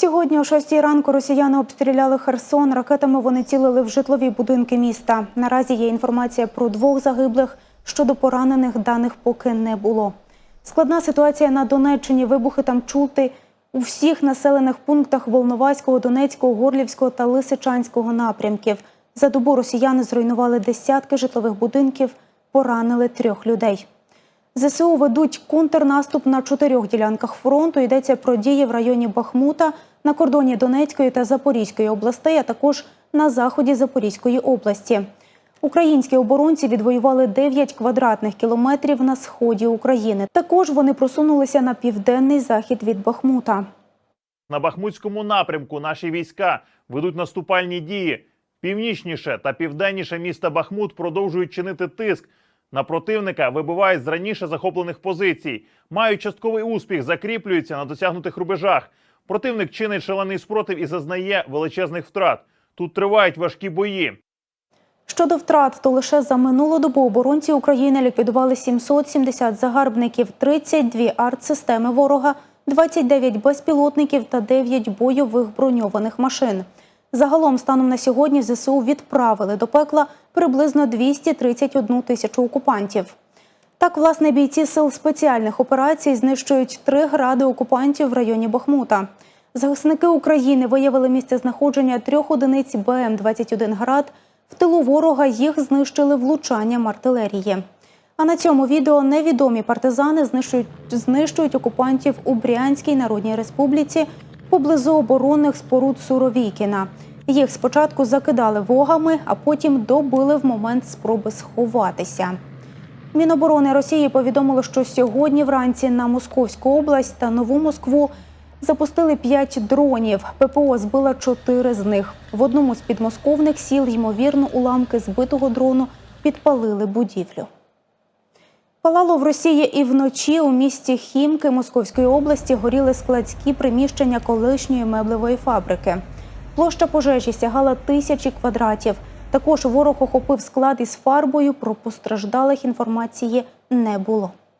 Сьогодні о 6 ранку росіяни обстріляли Херсон. Ракетами вони цілили в житлові будинки міста. Наразі є інформація про двох загиблих. Щодо поранених даних поки не було. Складна ситуація на Донеччині. Вибухи там чути у всіх населених пунктах Волноваського, Донецького, Горлівського та Лисичанського напрямків. За добу росіяни зруйнували десятки житлових будинків, поранили трьох людей. ЗСУ ведуть контрнаступ на чотирьох ділянках фронту. Йдеться про дії в районі Бахмута, на кордоні Донецької та Запорізької областей, а також на заході Запорізької області. Українські оборонці відвоювали 9 квадратних кілометрів на сході України. Також вони просунулися на південний захід від Бахмута. На Бахмутському напрямку наші війська ведуть наступальні дії. Північніше та південніше міста Бахмут продовжують чинити тиск. На противника вибивають з раніше захоплених позицій. Мають частковий успіх, закріплюються на досягнутих рубежах. Противник чинить шалений спротив і зазнає величезних втрат. Тут тривають важкі бої. Щодо втрат, то лише за минулу добу оборонці України ліквідували 770 загарбників, 32 артсистеми ворога, 29 безпілотників та 9 бойових броньованих машин. Загалом, станом на сьогодні, ЗСУ відправили до пекла приблизно 231 тисячу окупантів. Так, власне, бійці сил спеціальних операцій знищують три гради окупантів в районі Бахмута. Захисники України виявили місце знаходження трьох одиниць БМ-21 «Град». В тилу ворога їх знищили влучанням артилерії. А на цьому відео невідомі партизани знищують, знищують окупантів у Брянській Народній Республіці поблизу оборонних споруд Суровікіна. Їх спочатку закидали вогами, а потім добили в момент спроби сховатися. Міноборони Росії повідомило, що сьогодні вранці на Московську область та Нову Москву запустили п'ять дронів. ППО збила чотири з них. В одному з підмосковних сіл, ймовірно, уламки збитого дрону підпалили будівлю. Палало в Росії і вночі у місті Хімки Московської області горіли складські приміщення колишньої меблевої фабрики. Площа пожежі сягала тисячі квадратів. Також ворог охопив склад із фарбою. Про постраждалих інформації не було.